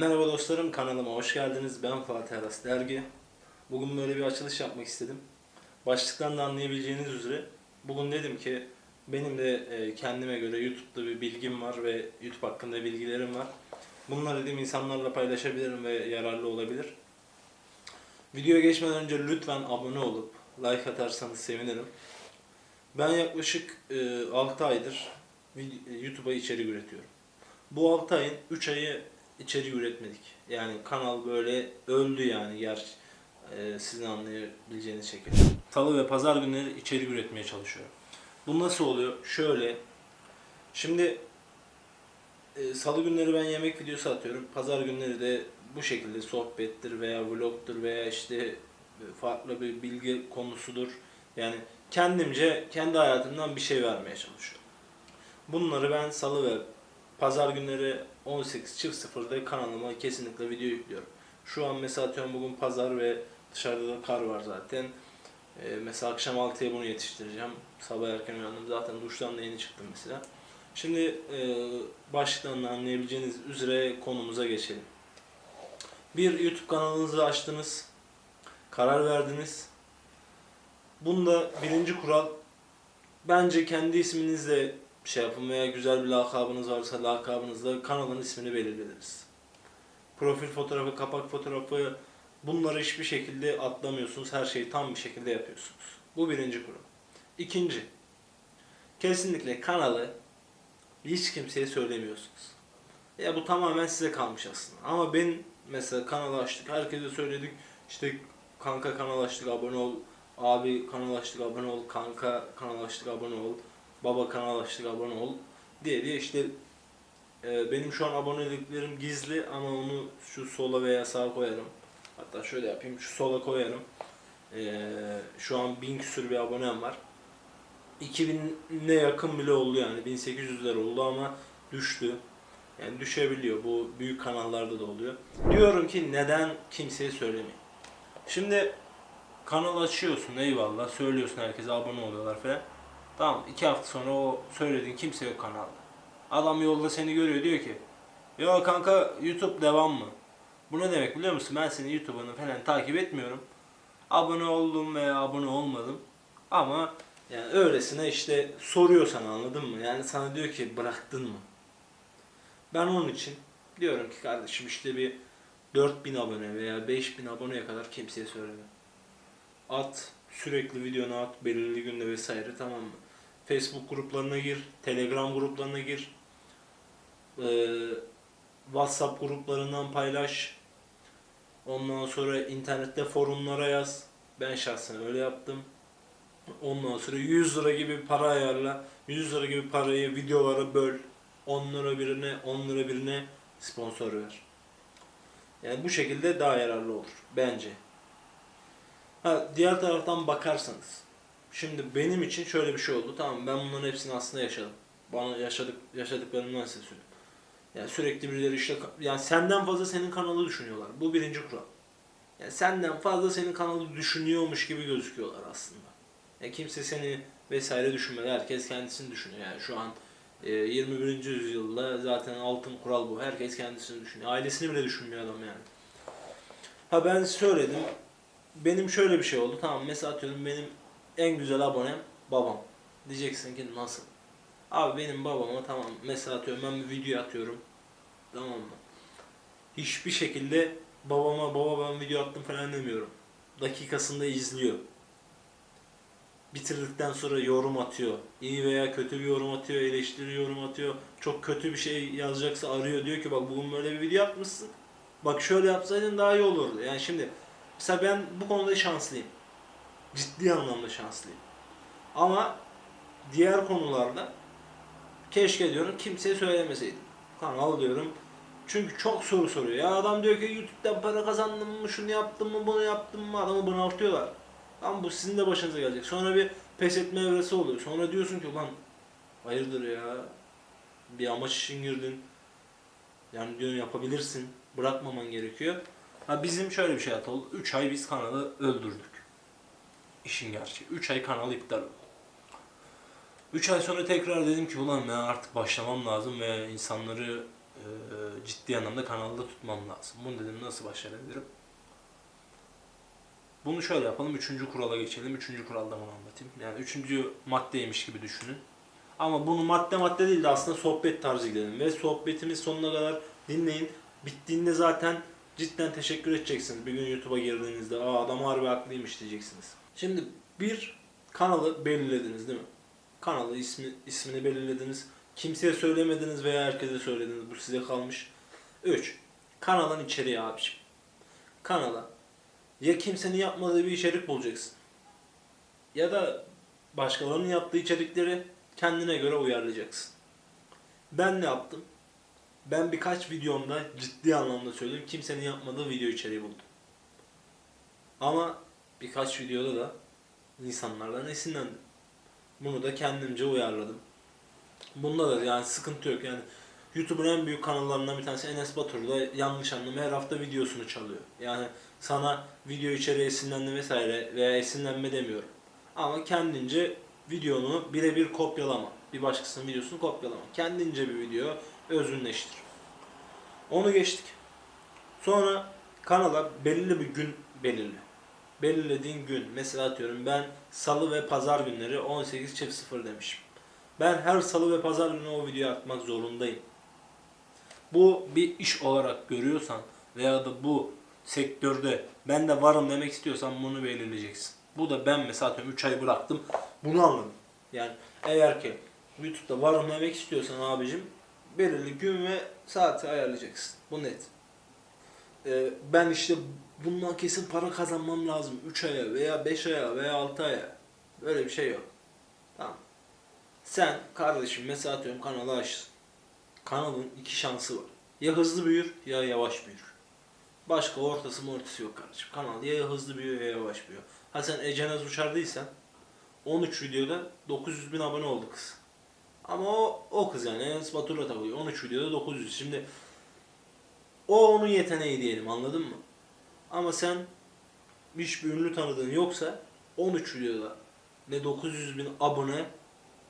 Merhaba dostlarım kanalıma hoş geldiniz. Ben Fatih Aras Dergi. Bugün böyle bir açılış yapmak istedim. Başlıktan da anlayabileceğiniz üzere bugün dedim ki benim de e, kendime göre YouTube'da bir bilgim var ve YouTube hakkında bilgilerim var. Bunları dedim insanlarla paylaşabilirim ve yararlı olabilir. Videoya geçmeden önce lütfen abone olup like atarsanız sevinirim. Ben yaklaşık e, 6 aydır vid- YouTube'a içerik üretiyorum. Bu 6 ayın 3 ayı içerik üretmedik. Yani kanal böyle öldü yani ger e, sizin anlayabileceğiniz şekilde. Salı ve pazar günleri içerik üretmeye çalışıyorum. Bu nasıl oluyor? Şöyle. Şimdi e, salı günleri ben yemek videosu atıyorum. Pazar günleri de bu şekilde sohbettir veya vlogtur veya işte farklı bir bilgi konusudur. Yani kendimce kendi hayatımdan bir şey vermeye çalışıyorum. Bunları ben salı ve pazar günleri 18.00'da kanalıma kesinlikle video yüklüyorum. Şu an mesela atıyorum bugün pazar ve dışarıda da kar var zaten. Ee, mesela akşam 6'ya bunu yetiştireceğim. Sabah erken uyandım zaten duştan da yeni çıktım mesela. Şimdi e, başlıktan da anlayabileceğiniz üzere konumuza geçelim. Bir YouTube kanalınızı açtınız. Karar verdiniz. Bunda birinci kural bence kendi isminizle şey yapın veya güzel bir lakabınız varsa lakabınızla kanalın ismini belirlediniz. Profil fotoğrafı, kapak fotoğrafı bunları hiçbir şekilde atlamıyorsunuz. Her şeyi tam bir şekilde yapıyorsunuz. Bu birinci kural. İkinci, kesinlikle kanalı hiç kimseye söylemiyorsunuz. Ya bu tamamen size kalmış aslında. Ama ben mesela kanal açtık, herkese söyledik. İşte kanka kanal açtık, abone ol. Abi kanal açtık, abone ol. Kanka kanal açtık, abone ol baba kanal açtık abone ol diye diye işte e, benim şu an aboneliklerim gizli ama onu şu sola veya sağa koyarım. Hatta şöyle yapayım şu sola koyarım. E, şu an 1000 küsür bir abonem var. 2000'e yakın bile oldu yani 1800'ler oldu ama düştü. Yani düşebiliyor. Bu büyük kanallarda da oluyor. Diyorum ki neden kimseye söylemeyin. Şimdi kanal açıyorsun eyvallah söylüyorsun herkese abone oluyorlar falan. Tamam iki hafta sonra o söylediğin kimse yok kanalda. Adam yolda seni görüyor diyor ki Ya kanka YouTube devam mı? Bu ne demek biliyor musun? Ben senin YouTube'unu falan takip etmiyorum. Abone oldum veya abone olmadım. Ama yani öylesine işte soruyor sana anladın mı? Yani sana diyor ki bıraktın mı? Ben onun için diyorum ki kardeşim işte bir 4000 abone veya 5000 aboneye kadar kimseye söyleme. At, sürekli videonu at, belirli günde vesaire tamam mı? Facebook gruplarına gir, Telegram gruplarına gir, ee, WhatsApp gruplarından paylaş. Ondan sonra internette forumlara yaz. Ben şahsen öyle yaptım. Ondan sonra 100 lira gibi para ayarla. 100 lira gibi parayı videolara böl. 10 lira birine, 10 lira birine sponsor ver. Yani bu şekilde daha yararlı olur bence. Ha, diğer taraftan bakarsanız. Şimdi benim için şöyle bir şey oldu. Tamam ben bunların hepsini aslında yaşadım. Bana yaşadık yaşadıklarımdan söyleyeyim. Yani sürekli birileri işte yani senden fazla senin kanalı düşünüyorlar. Bu birinci kural. Yani senden fazla senin kanalı düşünüyormuş gibi gözüküyorlar aslında. Yani kimse seni vesaire düşünmedi. Herkes kendisini düşünüyor. Yani şu an e, 21. yüzyılda zaten altın kural bu. Herkes kendisini düşünüyor. Ailesini bile düşünmüyor adam yani. Ha ben söyledim. Benim şöyle bir şey oldu. Tamam mesela atıyorum benim en güzel abonem babam. Diyeceksin ki nasıl? Abi benim babama tamam mesela atıyorum ben bir video atıyorum. Tamam mı? Hiçbir şekilde babama baba ben video attım falan demiyorum. Dakikasında izliyor. Bitirdikten sonra yorum atıyor. İyi veya kötü bir yorum atıyor, eleştiri yorum atıyor. Çok kötü bir şey yazacaksa arıyor diyor ki bak bugün böyle bir video yapmışsın. Bak şöyle yapsaydın daha iyi olurdu. Yani şimdi mesela ben bu konuda şanslıyım ciddi anlamda şanslıyım. Ama diğer konularda keşke diyorum kimseye söylemeseydim. Kanal diyorum. Çünkü çok soru soruyor. Ya adam diyor ki YouTube'dan para kazandım mı, şunu yaptım mı, bunu yaptım mı adamı bunaltıyorlar. Ama bu sizin de başınıza gelecek. Sonra bir pes etme evresi oluyor. Sonra diyorsun ki ulan hayırdır ya bir amaç için girdin. Yani diyorum yapabilirsin. Bırakmaman gerekiyor. Ha bizim şöyle bir şey oldu. 3 ay biz kanalı öldürdük işin gerçeği. 3 ay kanal iptal oldu. 3 ay sonra tekrar dedim ki ulan ben artık başlamam lazım ve insanları e, ciddi anlamda kanalda tutmam lazım. Bunu dedim nasıl başarabilirim? Bunu şöyle yapalım. Üçüncü kurala geçelim. Üçüncü kuraldan bunu anlatayım. Yani üçüncü maddeymiş gibi düşünün. Ama bunu madde madde değil de aslında sohbet tarzı gidelim. Ve sohbetimiz sonuna kadar dinleyin. Bittiğinde zaten cidden teşekkür edeceksiniz. Bir gün YouTube'a girdiğinizde aa adam harbi haklıymış diyeceksiniz. Şimdi bir kanalı belirlediniz değil mi? Kanalı ismi, ismini belirlediniz. Kimseye söylemediniz veya herkese söylediniz. Bu size kalmış. 3. Kanalın içeriği abiciğim. Kanala ya kimsenin yapmadığı bir içerik bulacaksın. Ya da başkalarının yaptığı içerikleri kendine göre uyarlayacaksın. Ben ne yaptım? Ben birkaç videomda ciddi anlamda söyleyeyim kimsenin yapmadığı video içeriği buldum. Ama birkaç videoda da insanlardan esinlendim. Bunu da kendimce uyarladım. Bunda da yani sıkıntı yok yani. YouTube'un en büyük kanallarından bir tanesi Enes Batur da yanlış anlama her hafta videosunu çalıyor. Yani sana video içeriği esinlendi vesaire veya esinlenme demiyorum. Ama kendince videonu birebir kopyalama. Bir başkasının videosunu kopyalama. Kendince bir video özünleştir. Onu geçtik. Sonra kanala belirli bir gün belirle. Belirlediğin gün mesela atıyorum ben salı ve pazar günleri 18.00 demişim. Ben her salı ve pazar günü o videoyu atmak zorundayım. Bu bir iş olarak görüyorsan veya da bu sektörde ben de varım demek istiyorsan bunu belirleyeceksin. Bu da ben mesela atıyorum 3 ay bıraktım. Bunu anladım. Yani eğer ki YouTube'da varım demek istiyorsan abicim belirli gün ve saati ayarlayacaksın. Bu net. Ee, ben işte bundan kesin para kazanmam lazım 3 aya veya 5 aya veya 6 aya. Böyle bir şey yok. Tamam. Sen kardeşim mesela atıyorum kanalı açtın. Kanalın iki şansı var. Ya hızlı büyür ya yavaş büyür. Başka ortası mı ortası yok kardeşim. Kanal ya hızlı büyüyor ya yavaş büyüyor. Ha sen Ecenaz Uçardıysan 13 videoda 900 bin abone oldu kız. Ama o, o kız yani Enes Batur'la takılıyor. 13 videoda 900. Şimdi o onun yeteneği diyelim anladın mı? Ama sen hiçbir ünlü tanıdığın yoksa 13 videoda ne 900 bin abone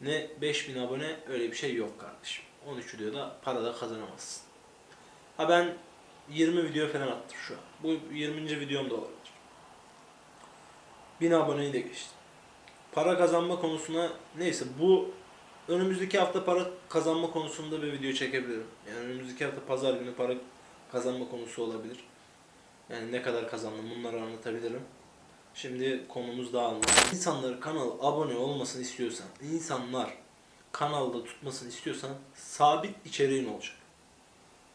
ne 5000 abone öyle bir şey yok kardeşim. 13 videoda para da kazanamazsın. Ha ben 20 video falan attım şu an. Bu 20. videom da olabilir. 1000 aboneyi de geçtim. Para kazanma konusuna neyse bu önümüzdeki hafta para kazanma konusunda bir video çekebilirim. Yani önümüzdeki hafta pazar günü para kazanma konusu olabilir. Yani ne kadar kazandım bunları anlatabilirim. Şimdi konumuz dağılmış. İnsanları kanala abone olmasını istiyorsan, insanlar kanalda tutmasını istiyorsan sabit içeriğin olacak.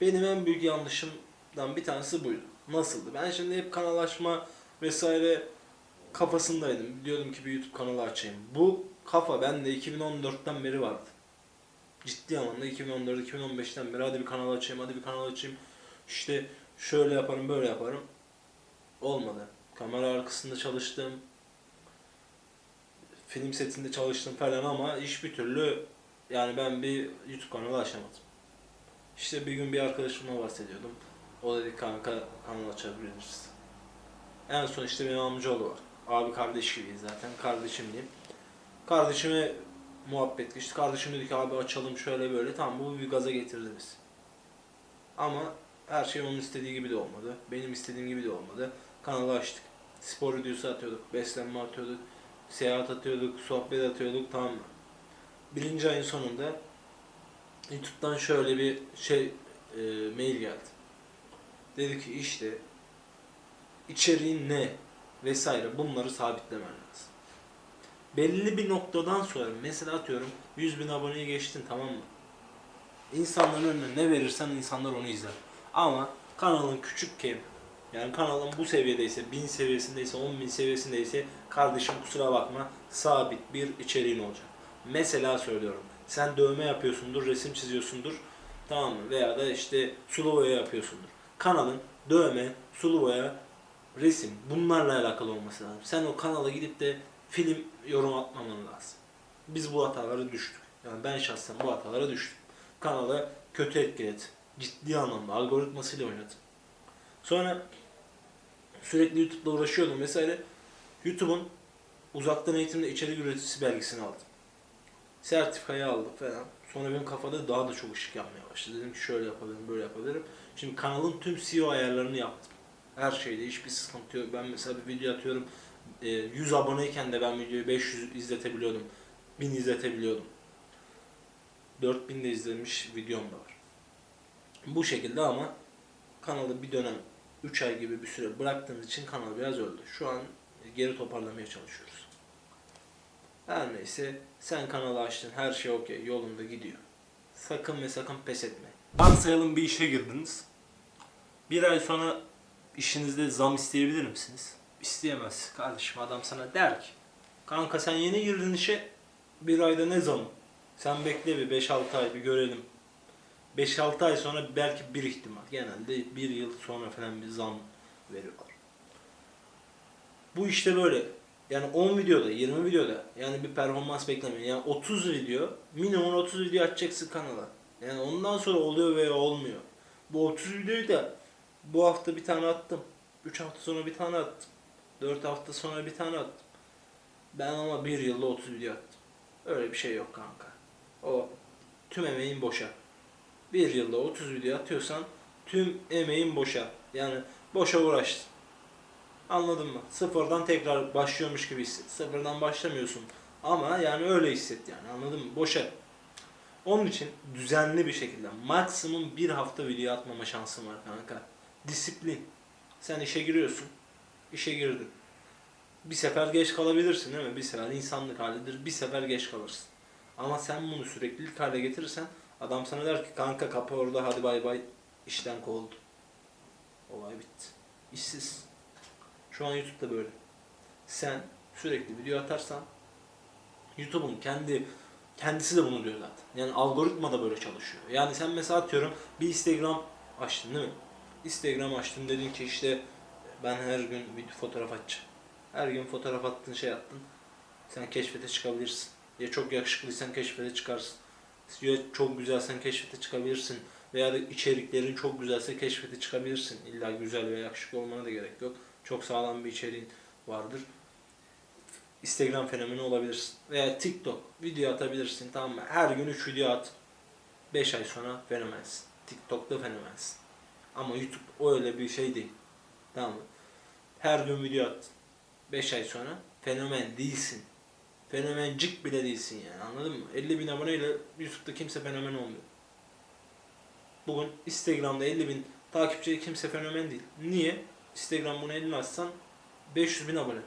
Benim en büyük yanlışımdan bir tanesi buydu. Nasıldı? Ben şimdi hep kanal açma vesaire kafasındaydım. Diyordum ki bir YouTube kanalı açayım. Bu kafa bende 2014'ten beri vardı. Ciddi anlamda 2014-2015'ten beri hadi bir kanal açayım, hadi bir kanal açayım. İşte şöyle yaparım, böyle yaparım. Olmadı. Kamera arkasında çalıştım. Film setinde çalıştım falan ama hiçbir türlü yani ben bir YouTube kanalı açamadım. İşte bir gün bir arkadaşımla bahsediyordum. O dedi kanka kanal açabiliriz. En son işte benim amcaoğlu var. Abi kardeş gibiyiz zaten. Kardeşim diyeyim. Kardeşime muhabbet geçti. Kardeşim dedi ki abi açalım şöyle böyle. Tamam bu bir gaza getirdi bizi. Ama her şey onun istediği gibi de olmadı. Benim istediğim gibi de olmadı. Kanalı açtık. Spor videosu atıyorduk. Beslenme atıyorduk. Seyahat atıyorduk. Sohbet atıyorduk. Tamam mı? Birinci ayın sonunda YouTube'dan şöyle bir şey e, mail geldi. Dedi ki işte içeriğin ne vesaire bunları sabitlemen lazım. Belli bir noktadan sonra mesela atıyorum 100 bin aboneyi geçtin tamam mı? İnsanların önüne ne verirsen insanlar onu izler. Ama kanalın küçükken yani kanalın bu seviyedeyse, 1000 seviyesindeyse, 10 bin seviyesindeyse kardeşim kusura bakma sabit bir içeriğin olacak. Mesela söylüyorum. Sen dövme yapıyorsundur, resim çiziyorsundur. Tamam mı? Veya da işte sulu boya yapıyorsundur. Kanalın dövme, sulu boya, resim bunlarla alakalı olması lazım. Sen o kanala gidip de film yorum atmaman lazım. Biz bu hatalara düştük. Yani ben şahsen bu hatalara düştüm. Kanalı kötü etkiledi. Ciddi anlamda algoritmasıyla oynadım. Sonra sürekli YouTube'da uğraşıyordum vesaire. YouTube'un uzaktan eğitimde içerik üreticisi belgesini aldım. Sertifikayı aldım falan. Sonra benim kafada daha da çok ışık yanmaya başladı. Dedim ki şöyle yapabilirim, böyle yapabilirim. Şimdi kanalın tüm SEO ayarlarını yaptım. Her şeyde hiçbir sıkıntı yok. Ben mesela bir video atıyorum. e, 100 aboneyken de ben videoyu 500 izletebiliyordum. 1000 izletebiliyordum. 4000 de izlenmiş videom da var. Bu şekilde ama kanalı bir dönem 3 ay gibi bir süre bıraktığımız için kanal biraz öldü. Şu an geri toparlamaya çalışıyoruz. Her neyse sen kanalı açtın her şey okey yolunda gidiyor. Sakın ve sakın pes etme. Varsayalım bir işe girdiniz. Bir ay sonra işinizde zam isteyebilir misiniz? İsteyemez kardeşim adam sana der ki Kanka sen yeni girdin işe bir ayda ne zamı? Sen bekle bir 5-6 ay bir görelim. 5-6 ay sonra belki bir ihtimal. Genelde bir yıl sonra falan bir zam veriyorlar. Bu işte böyle. Yani 10 videoda, 20 videoda yani bir performans beklemiyor. Yani 30 video, minimum 30 video açacaksın kanala. Yani ondan sonra oluyor veya olmuyor. Bu 30 videoyu da bu hafta bir tane attım. 3 hafta sonra bir tane attım. 4 hafta sonra bir tane attım. Ben ama bir yılda 30 video attım. Öyle bir şey yok kanka. O tüm emeğin boşa. Bir yılda 30 video atıyorsan tüm emeğin boşa. Yani boşa uğraştın. Anladın mı? Sıfırdan tekrar başlıyormuş gibi hisset. Sıfırdan başlamıyorsun. Ama yani öyle hisset yani anladın mı? Boşa. Onun için düzenli bir şekilde maksimum bir hafta video atmama şansın var kanka. Disiplin. Sen işe giriyorsun. İşe girdin. Bir sefer geç kalabilirsin değil mi? Bir sefer insanlık halidir. Bir sefer geç kalırsın. Ama sen bunu süreklilik hale getirirsen adam sana der ki kanka kapı orada hadi bay bay işten kovuldu. Olay bitti. İşsiz. Şu an YouTube'da böyle. Sen sürekli video atarsan YouTube'un kendi kendisi de bunu diyor zaten. Yani algoritma da böyle çalışıyor. Yani sen mesela atıyorum bir Instagram açtın değil mi? Instagram açtın dedin ki işte ben her gün video fotoğraf atacağım. Her gün fotoğraf attın şey attın. Sen keşfete çıkabilirsin. Ya çok yakışıklıysan keşfete çıkarsın. Ya çok güzelsen keşfete çıkabilirsin. Veya da içeriklerin çok güzelse keşfete çıkabilirsin. İlla güzel veya yakışıklı olmana da gerek yok. Çok sağlam bir içeriğin vardır. Instagram fenomeni olabilirsin. Veya TikTok video atabilirsin tamam mı? Her gün 3 video at. 5 ay sonra fenomensin. TikTok'ta fenomensin. Ama YouTube öyle bir şey değil. Tamam mı? Her gün video at. 5 ay sonra fenomen değilsin. Fenomencik bile değilsin yani anladın mı? 50 bin aboneyle YouTube'da kimse fenomen olmuyor. Bugün Instagram'da 50 bin takipçi kimse fenomen değil. Niye? Instagram bunu eline açsan 500 bin abone.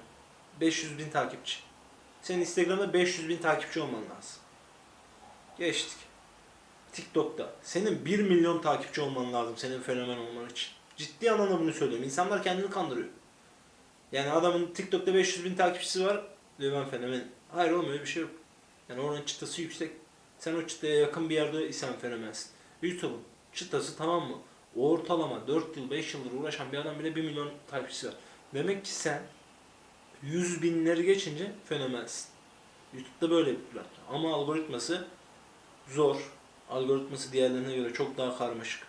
500 bin takipçi. Senin Instagram'da 500 bin takipçi olman lazım. Geçtik. TikTok'ta senin 1 milyon takipçi olman lazım senin fenomen olman için. Ciddi anlamda bunu söylüyorum. İnsanlar kendini kandırıyor. Yani adamın TikTok'ta 500 bin takipçisi var diyor ben fenomen. Hayır oğlum öyle bir şey yok. Yani oranın çıtası yüksek. Sen o çıtaya yakın bir yerde isen fenomensin. YouTube'un çıtası tamam mı? Ortalama 4 yıl 5 yıldır uğraşan bir adam bile 1 milyon takipçisi var. Demek ki sen 100 binleri geçince fenomensin. YouTube'da böyle bir platform. Ama algoritması zor. Algoritması diğerlerine göre çok daha karmaşık.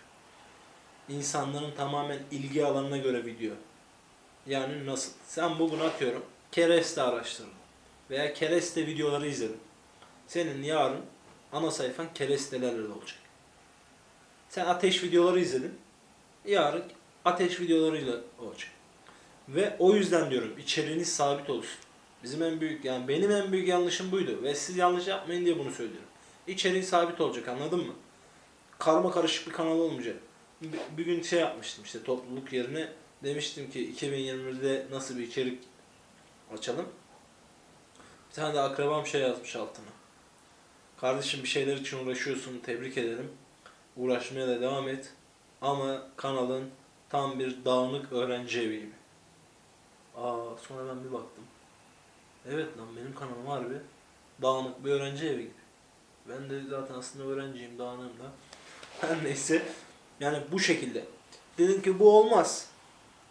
İnsanların tamamen ilgi alanına göre video. Yani nasıl? Sen bugün atıyorum kereste araştırdın. Veya kereste videoları izledin. Senin yarın ana sayfan kerestelerle olacak. Sen ateş videoları izledin. Yarın ateş videolarıyla olacak. Ve o yüzden diyorum içeriğiniz sabit olsun. Bizim en büyük yani benim en büyük yanlışım buydu ve siz yanlış yapmayın diye bunu söylüyorum. İçeriği sabit olacak anladın mı? Karma karışık bir kanal olmayacak. Bir, bir gün şey yapmıştım işte topluluk yerine demiştim ki 2021'de nasıl bir içerik açalım. Tane de akrabam şey yazmış altına. Kardeşim bir şeyler için uğraşıyorsun tebrik ederim. Uğraşmaya da devam et. Ama kanalın tam bir dağınık öğrenci evi gibi. Aa sonra ben bir baktım. Evet lan benim kanalım harbi dağınık bir öğrenci evi gibi. Ben de zaten aslında öğrenciyim dağınığım da. Her neyse. Yani bu şekilde. Dedim ki bu olmaz.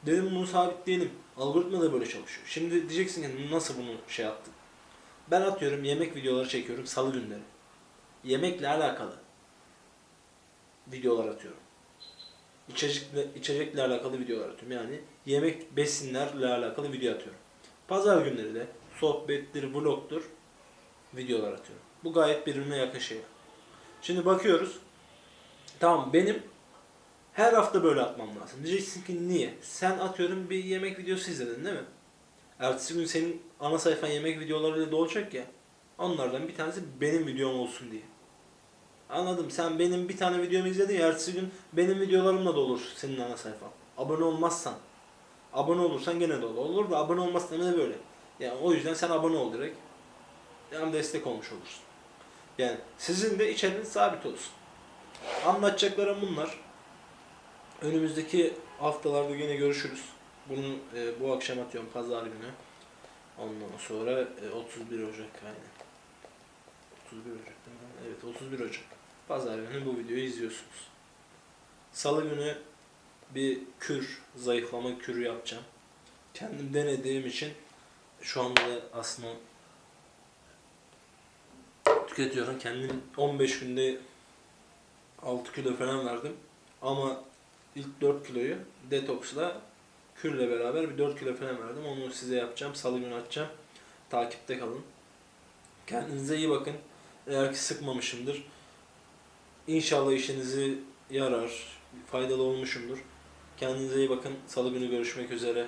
Dedim bunu sabitleyelim. Algoritma da böyle çalışıyor. Şimdi diyeceksin ki nasıl bunu şey yaptın? Ben atıyorum yemek videoları çekiyorum salı günleri. Yemekle alakalı videolar atıyorum. İçecekle, içecekle alakalı videolar atıyorum. Yani yemek besinlerle alakalı video atıyorum. Pazar günleri de sohbettir, vlogtur videolar atıyorum. Bu gayet birbirine yakın şeyler. Şimdi bakıyoruz. Tamam benim her hafta böyle atmam lazım. Diyeceksin ki niye? Sen atıyorum bir yemek videosu izledin değil mi? Ertesi gün senin ana sayfan yemek videolarıyla dolacak ya. Onlardan bir tanesi benim videom olsun diye. Anladım. Sen benim bir tane videomu izledin ertesi gün benim videolarımla da olur senin ana sayfan. Abone olmazsan. Abone olursan gene de olur. Olur da abone olmazsan da böyle. Yani o yüzden sen abone ol direkt. Hem destek olmuş olursun. Yani sizin de içeriğiniz sabit olsun. Anlatacaklarım bunlar. Önümüzdeki haftalarda yine görüşürüz. Bunu e, bu akşam atıyorum pazar günü. Ondan sonra e, 31 Ocak aynen. 31 Ocak? Evet 31 Ocak. Pazar günü bu videoyu izliyorsunuz. Salı günü bir kür, zayıflama kürü yapacağım. Kendim denediğim için şu anda da aslında tüketiyorum. Kendim 15 günde 6 kilo falan verdim. Ama ilk 4 kiloyu detoksla kürle beraber bir 4 kilo falan verdim. Onu size yapacağım. Salı günü atacağım. Takipte kalın. Kendinize iyi bakın. Eğer ki sıkmamışımdır. İnşallah işinizi yarar. Faydalı olmuşumdur. Kendinize iyi bakın. Salı günü görüşmek üzere.